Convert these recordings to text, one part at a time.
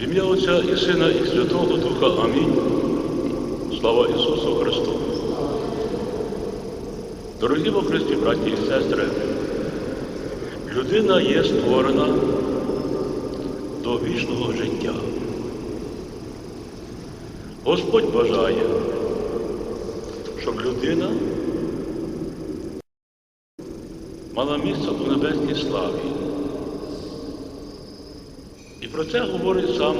В ім'я Отця і Сина, і Святого Духа. Амінь. Слава Ісусу Христу. Дорогі во Христі, браті і сестри, людина є створена до вічного життя. Господь бажає, щоб людина мала місце у небесній славі. Про це говорить сам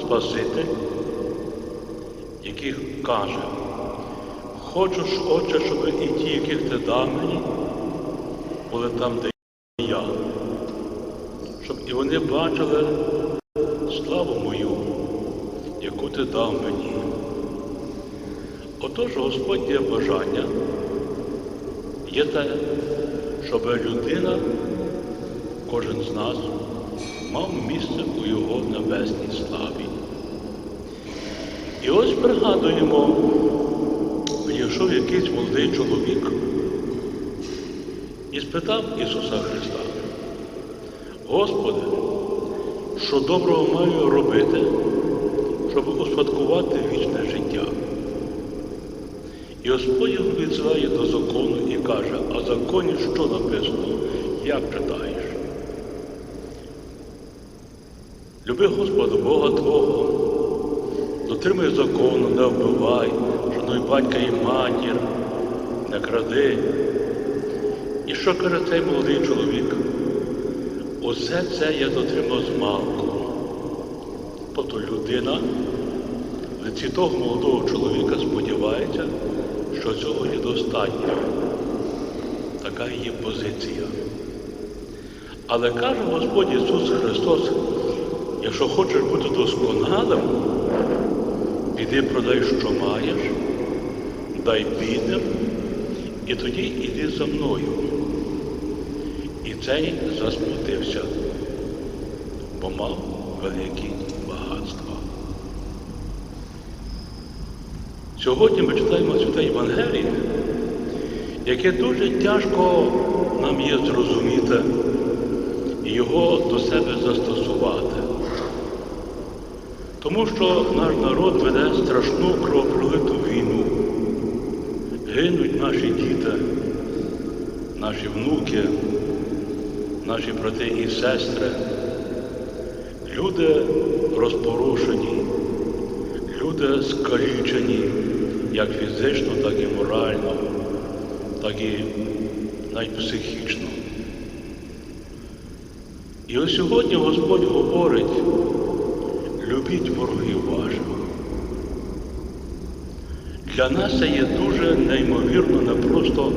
Спаситель, який каже, хочу ж, Отче, щоб і ті, яких ти дав мені, були там, де я, щоб і вони бачили славу мою, яку ти дав мені. Отож, Господь є бажання, є те, щоб людина, кожен з нас, мав місце у його небесній славі. І ось пригадуємо, підійшов якийсь молодий чоловік і спитав Ісуса Христа, Господи, що доброго маю робити, щоб успадкувати вічне життя? І Господь його відсилає до закону і каже, а законі що написано, як читаєш? Люби Господа Бога Твого, дотримуй закону, не вбивай, шануй батька і матір, не кради. І що каже цей молодий чоловік? Усе це я дотримав з малку. Тобто людина в лиці того молодого чоловіка сподівається, що цього є достатньо. Така її позиція. Але каже Господь Ісус Христос, якщо хочеш бути досконалим, піди продай, що маєш, дай бідним, і тоді йди за мною. І цей засмутився, бо мав великі багатства. Сьогодні ми читаємо Святе Євангеліє, яке дуже тяжко нам є зрозуміти і його до себе застосувати. Тому що наш народ веде страшну кровопролиту війну. Гинуть наші діти, наші внуки, наші брати і сестри. Люди розпорушені, люди скалічені, як фізично, так і морально, так і навіть психічно. І ось сьогодні Господь говорить, любіть ворогів ваших. Для нас це є дуже неймовірно не просто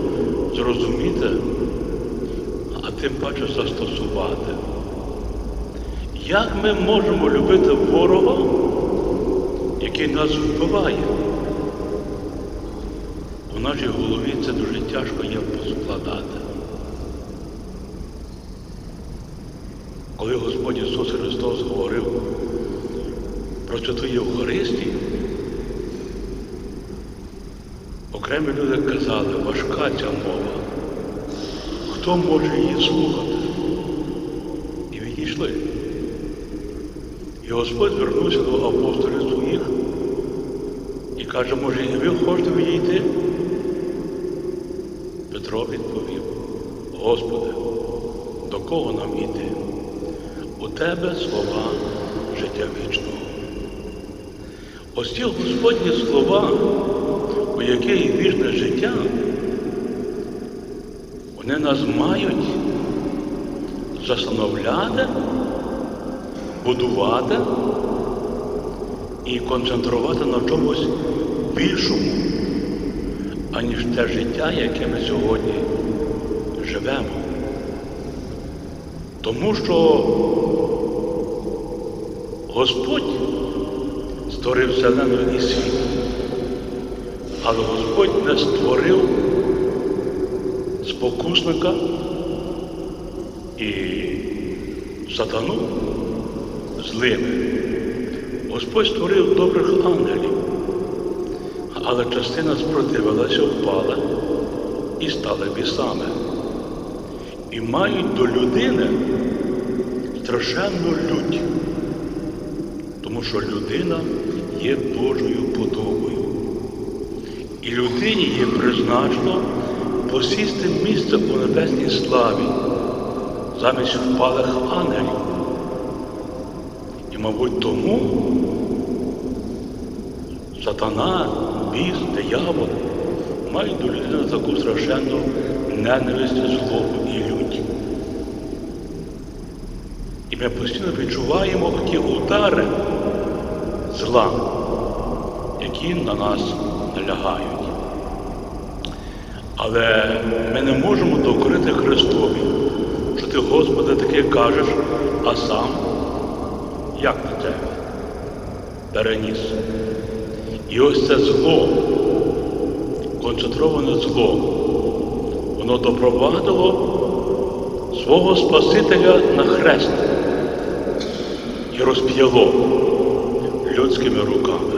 зрозуміти, а тим паче застосувати. Як ми можемо любити ворога, який нас вбиває? У нашій голові це дуже тяжко є поскладати. Коли Господь Ісус Христос говорив про святу Євхаристію, окремі люди казали, важка ця мова. Хто може її слухати? І відійшли. І Господь звернувся до апостолів своїх і каже, може, і ви хочете відійти? Петро відповів, Господи, до кого нам йти? У тебе слова життя вічного. Ось ці Господні слова, у яких вічне життя, вони нас мають застановляти, будувати і концентрувати на чомусь більшому, аніж те життя, яке ми сьогодні живемо. Тому що Господь створив вселену і світ, але Господь не створив спокусника і сатану злими. Господь створив добрих ангелів, але частина спротивилася, впала і стали бісами. І мають до людини страшенну лють. Тому що людина є Божою подобою. І людині є призначено посісти місце у небесній славі замість впалих ангелів. І, мабуть, тому сатана, біс, диявол мають до людини таку страшенну ненависть, злобу і лють. І ми постійно відчуваємо ті удари зла, які на нас налягають. Але ми не можемо докорити Христові, що ти, Господи, таке кажеш, а сам як на тебе переніс. І ось це зло, концентроване зло, воно допровадило свого Спасителя на хрест і розп'яло людськими руками.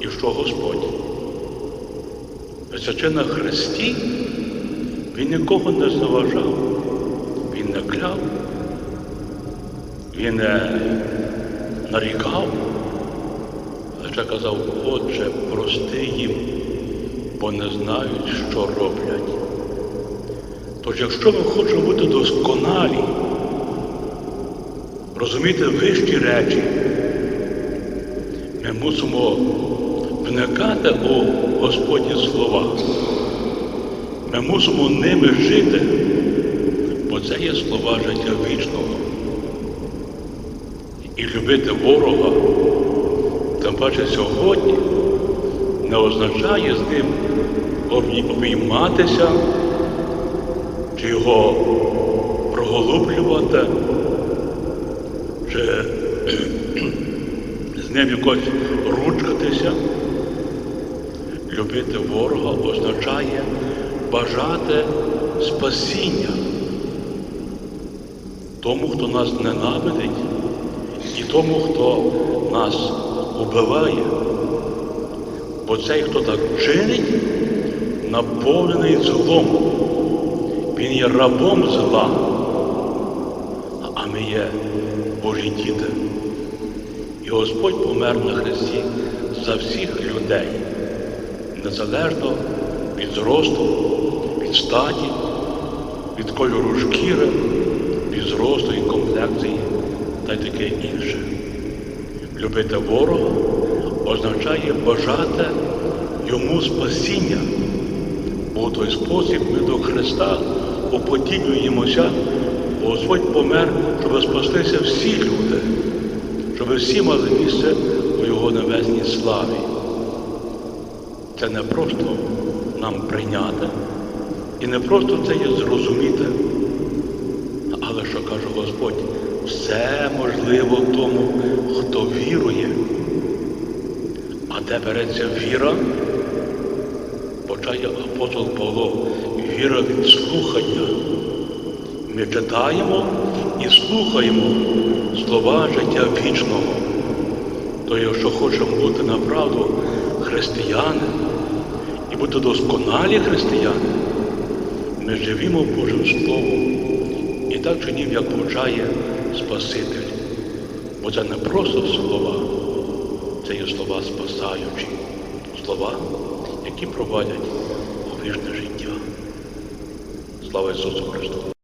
І що Господь? Висячи на хресті, він нікого не зневажав, він не кляв, він не нарікав, лише казав, Отче, прости їм, бо не знають, що роблять. Тож, якщо ми хочемо бути досконалі, розуміти вищі речі, мусимо вникати у Господні слова. Ми мусимо ними жити, бо це є слова життя вічного. І любити ворога, тим паче сьогодні, не означає з ним обійматися чи його проголублювати, чи ним якось ручкатися. Любити ворога означає бажати спасіння тому, хто нас ненавидить, і тому, хто нас убиває. Бо цей, хто так чинить, наповнений злом. Він є рабом зла, а ми є Божі діти. І Господь помер на Христі за всіх людей, незалежно від зросту, від статі, від кольору шкіри, від зросту і комплекції та й таке інше. Любити ворога означає бажати йому спасіння, бо в той спосіб ми до Христа уподібнюємося, бо Господь помер, щоб спастися всі люди, щоб всі мали місце у Його небесній славі. Це не просто нам прийняти і не просто це є зрозуміти, але що каже Господь, все можливо тому, хто вірує. А де береться віра? Почає апостол Павло, віра від слухання. Ми читаємо і слухаємо слова життя вічного. То якщо хочемо бути направду християни і бути досконалі християни, ми живімо Божим Словом і так чинів, як повчає Спаситель. Бо це не просто слова, це є слова спасаючі, слова, які провадять у вічне життя. Слава Ісусу Христу!